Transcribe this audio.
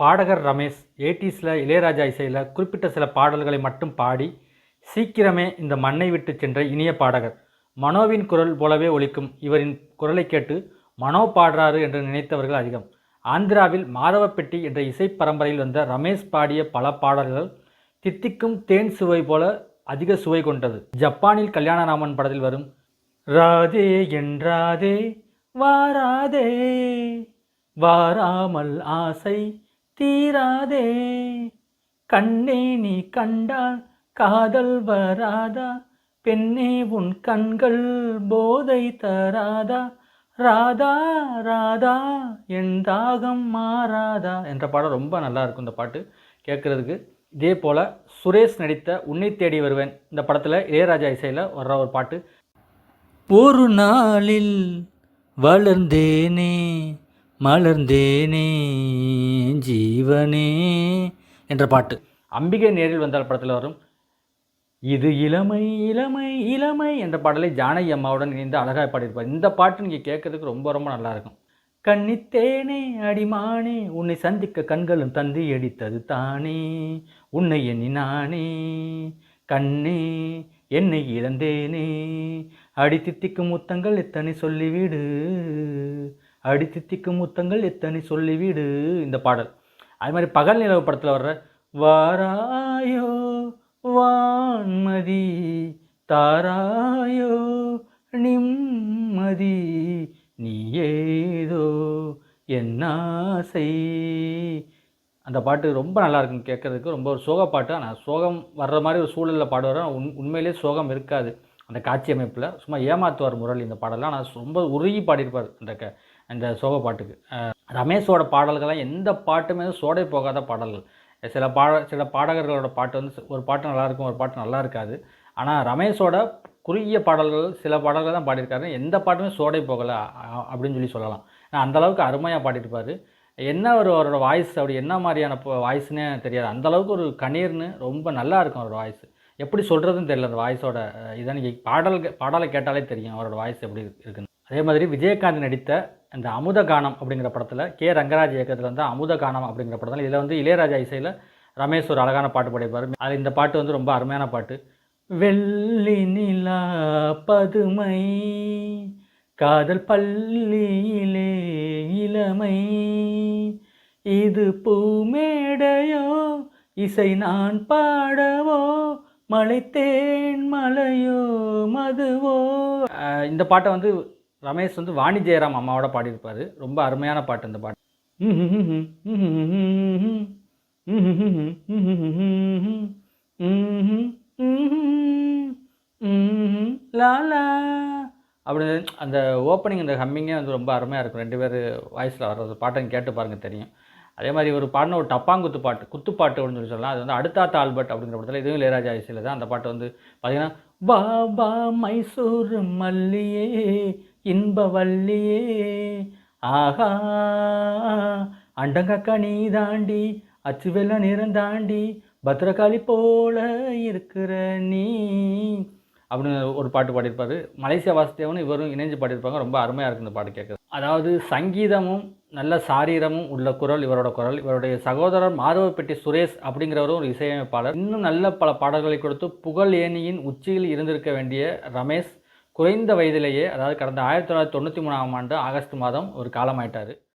பாடகர் ரமேஷ் எயிட்டிஸில் இளையராஜா இசையில் குறிப்பிட்ட சில பாடல்களை மட்டும் பாடி சீக்கிரமே இந்த மண்ணை விட்டு சென்ற இனிய பாடகர். மனோவின் குரல் போலவே ஒழிக்கும் இவரின் குரலை கேட்டு மனோ பாடுறாரு என்று நினைத்தவர்கள் அதிகம். ஆந்திராவில் மாதவப்பெட்டி என்ற இசை பரம்பரையில் வந்த ரமேஷ் பாடிய பல பாடல்கள் தித்திக்கும் தேன் சுவை போல அதிக சுவை கொண்டது. ஜப்பானில் கல்யாணராமன் படத்தில் வரும் ராதே என்றாதே வாராதே வாராமல் ஆசை தீராதே. கண்ணே நீ கண்டால் காதல் வராதா? பெண்ணே உன் கண்கள் போதை தராதா? ராதா ராதா என் தாகம் மாறாதா? என்ற பாடம் ரொம்ப நல்லா இருக்கும் இந்த பாட்டு கேட்குறதுக்கு. இதே போல் சுரேஷ் நடித்த உன்னை தேடி வருவேன். இந்த படத்தில் இளையராஜா இசையில் வர்ற ஒரு பாட்டு. ஒரு நாளில் வளர்ந்தேனே மலர்ந்தேனே ஜீவனே என்ற பாட்டு. அம்பிகை நேரில் வந்தால் படத்தில் வரும் இது இளமை இளமை இளமை என்ற பாடலை ஜானகி அம்மாவுடன் இணைந்து அழகாக பாடியிருப்பார். இந்த பாட்டு நீங்கள் கேட்கறதுக்கு ரொம்ப ரொம்ப நல்லா இருக்கும். அடிமானே உன்னை சந்திக்க கண்களும் தந்தி அடித்தது தானே உன்னை எண்ணி நானே கண்ணே என்னை இழந்தேனே அடி தித்திக்கும் முத்தங்கள் எத்தனை சொல்லிவிடு அடித்து திக்கும் முத்தங்கள் எத்தனை சொல்லிவிடு இந்த பாடல். அது மாதிரி பகல் நிலவு படத்தில் வர்ற வாராயோ வான்மதி தாராயோ நிம்மதி நீ ஏதோ என்னாசை ஆசை. அந்த பாட்டு ரொம்ப நல்லா இருக்கும் கேட்குறதுக்கு ரொம்ப ஒரு சோக பாட்டு. ஆனால் சோகம் வர்ற மாதிரி ஒரு சூழலில் பாடுவார். உண் உண்மையிலே சோகம் இருக்காது. அந்த காட்சி அமைப்பில் சும்மா ஏமாத்துவார் முரளி இந்த பாடலாம் ஆனால் ரொம்ப உருகி பாடியிருப்பார் அந்த க அந்த சோக பாட்டுக்கு. ரமேஷோட பாடல்கள்லாம் எந்த பாட்டுமே சோடை போகாத பாடல்கள். சில பாட சில பாடகர்களோட பாட்டு வந்து ஒரு பாட்டு நல்லாயிருக்கும் ஒரு பாட்டு நல்லா இருக்காது ஆனால் ரமேஷோட குறுகிய பாடல்கள் சில பாடல்கள் தான் பாடியிருக்காரு எந்த பாட்டுமே சோடை போகலை அப்படின்னு சொல்லி சொல்லலாம். ஆனால் அந்தளவுக்கு அருமையாக பாடியிருப்பார். என்ன ஒரு அவரோட வாய்ஸ் அப்படி என்ன மாதிரியான வாய்ஸ்னே தெரியாது. அந்த அளவுக்கு ஒரு கணீர்னு ரொம்ப நல்லா இருக்கும் அவரோட வாய்ஸ். எப்படி சொல்கிறதுன்னு தெரியல அந்த வாய்ஸோட இதை நீங்கள் பாடல் பாடலை கேட்டாலே தெரியும் அவரோட வாய்ஸ் எப்படி இருக்குன்னு. அதே மாதிரி விஜயகாந்த் நடித்த அந்த அமுத கானம் அப்படிங்கிற படத்தில் கே ரங்கராஜ் இயக்கத்தில் வந்து அமுத கானம் அப்படிங்கிற படத்தில் இதில் வந்து இளையராஜா இசையில் ரமேஷ் ஒரு அழகான பாட்டு பாடிப்பார் அது இந்த பாட்டு வந்து ரொம்ப அருமையான பாட்டு. வெள்ளி நிலா பதுமை காதல் பள்ளியிலே இளமை இது பூமேடையோ இசை நான் பாடவோ மலைத்தேன் மலையோ மதுவோ. இந்த பாட்டை வந்து ரமேஷ் வந்து வாணி ஜெயராம் அம்மாவோட பாடியிருப்பார். ரொம்ப அருமையான பாட்டு இந்த பாட்டு. லாலா. அப்படி அந்த ஓப்பனிங் அந்த ஹம்மிங்கே வந்து ரொம்ப அருமையாக இருக்கும். ரெண்டு பேர் வாய்ஸில் வர ஒரு பாட்டை கேட்டு பாருங்கள் தெரியும். அதே மாதிரி ஒரு பாடின ஒரு டப்பாங்குத்து பாட்டு குத்துப்பாட்டு அப்படின்னு சொல்லி சொல்லலாம். அது வந்து அடுத்தாத்த ஆல்பர்ட் அப்படிங்கிற படத்தில் இதுவும் இளையராஜா இசையில் தான் அந்த பாட்டு வந்து பார்த்தீங்கன்னா பாபா மைசூர் மல்லியே இன்பவல்லியே ஆகா ஆஹா அண்டங்கக்கா நீ தாண்டி அச்சு வெள்ள நிறம் தாண்டி பத்திரகாளி போல இருக்கிற நீ. அப்படின்னு ஒரு பாட்டு பாடியிருப்பாரு. மலேசியா வாசுதேவனும் இவரும் இணைஞ்சு பாடியிருப்பாங்க. ரொம்ப அருமையாக இருக்குது இந்த பாட்டு கேட்குறது அதாவது சங்கீதமும் நல்ல சாரீரமும் உள்ள குரல் இவரோட குரல். இவருடைய சகோதரர் மாதவப்பட்டி சுரேஷ் அப்படிங்கிறவரும் ஒரு இசையமைப்பாளர். இன்னும் நல்ல பல பாடல்களை கொடுத்து புகழ் ஏணியின் உச்சியில் இருந்திருக்க வேண்டிய ரமேஷ் குறைந்த வயதிலேயே அதாவது கடந்த ஆயிரத்தி தொள்ளாயிரத்தி தொண்ணூற்றி மூணாம் ஆண்டு ஆகஸ்ட் மாதம் ஒரு காலமாயிட்டார்.